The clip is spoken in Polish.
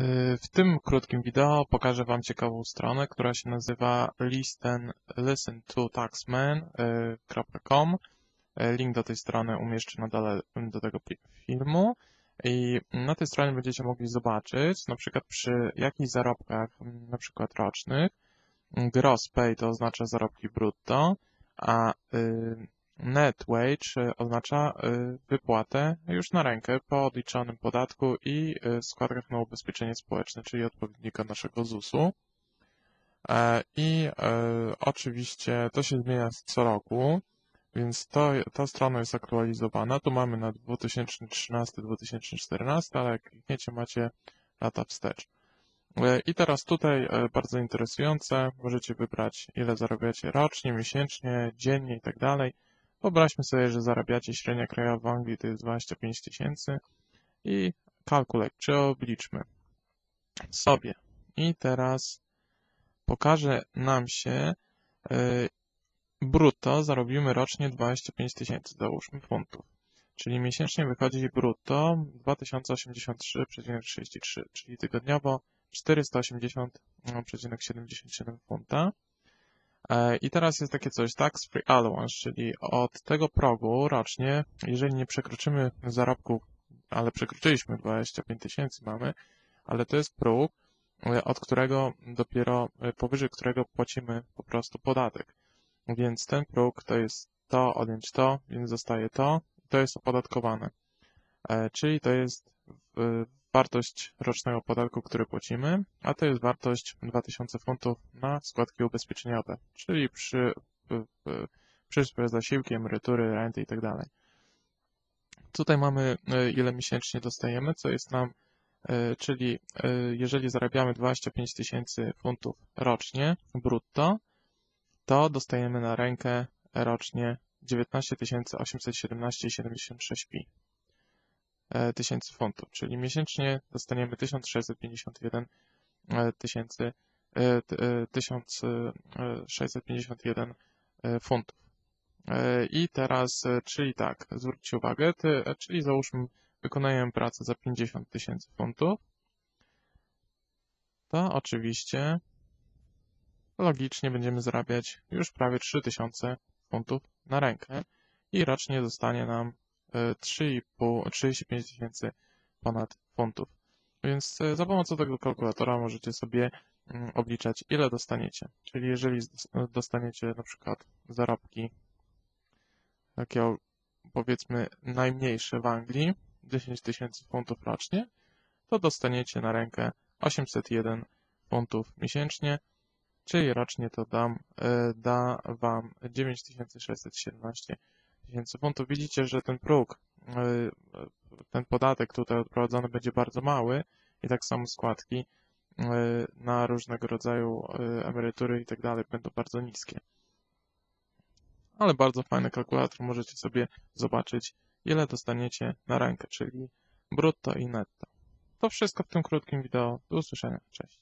Y, W tym krótkim wideo pokażę Wam ciekawą stronę, która się nazywa listen, listentotaxman.com. Y, Link do tej strony umieszczę na dole do tego filmu. I na tej stronie będziecie mogli zobaczyć, na przykład przy jakichś zarobkach, na przykład rocznych, gross pay to oznacza zarobki brutto, a y, net wage y, oznacza y, wypłatę już na rękę po odliczonym podatku i y, składkach na ubezpieczenie społeczne, czyli odpowiednika naszego ZUS-u. E, I e, oczywiście to się zmienia co roku, więc to, ta strona jest aktualizowana. Tu mamy na 2013-2014, ale jak klikniecie macie lata wstecz. E, I teraz tutaj bardzo interesujące, możecie wybrać ile zarabiacie rocznie, miesięcznie, dziennie i tak dalej. Wyobraźmy sobie, że zarabiacie średnia krajowa w Anglii to jest 25 tysięcy i calculate, czy obliczmy sobie. I teraz pokaże nam się e, brutto zarobimy rocznie 25 tysięcy, załóżmy funtów. Czyli miesięcznie wychodzi brutto 2083,63, czyli tygodniowo 480,77 funta. E, I teraz jest takie coś, tax free allowance, czyli od tego progu rocznie, jeżeli nie przekroczymy zarobków, ale przekroczyliśmy 25 tysięcy mamy, ale to jest próg, e, od którego dopiero, e, powyżej którego płacimy po prostu podatek. Więc ten próg to jest to, odjąć to, więc zostaje to, to jest opodatkowane. Czyli to jest wartość rocznego podatku, który płacimy, a to jest wartość 2000 funtów na składki ubezpieczeniowe, czyli przy, przyszłe zasiłki, emerytury, renty i tak. Tutaj mamy e, ile miesięcznie dostajemy, co jest nam, e, czyli e, jeżeli zarabiamy 25 tysięcy funtów rocznie brutto, to dostajemy na rękę rocznie 19 817,76 pi tysięcy funtów, czyli miesięcznie dostaniemy 1651 e, tysięcy e, t- e, 1651 e, funtów. E, I teraz, e, czyli tak, zwróćcie uwagę, ty, e, czyli załóżmy, wykonujemy pracę za 50 tysięcy funtów, to oczywiście logicznie będziemy zarabiać już prawie 3000 funtów na rękę i rocznie zostanie nam e, 3,5, 35 tysięcy ponad funtów. Więc e, za pomocą tego kalkulatora możecie sobie mm, obliczać, ile dostaniecie. Czyli jeżeli zdos- dostaniecie na przykład zarobki takie powiedzmy najmniejsze w Anglii, 10 tysięcy funtów rocznie, to dostaniecie na rękę 801 funtów miesięcznie, czyli rocznie to dam, e, da Wam 9617 tysięcy funtów. Widzicie, że ten próg, e, ten podatek tutaj odprowadzony będzie bardzo mały i tak samo składki e, na różnego rodzaju e, emerytury i tak dalej będą bardzo niskie. Ale bardzo fajny kalkulator, możecie sobie zobaczyć, ile dostaniecie na rękę, czyli brutto i netto. To wszystko w tym krótkim wideo. Do usłyszenia. Cześć.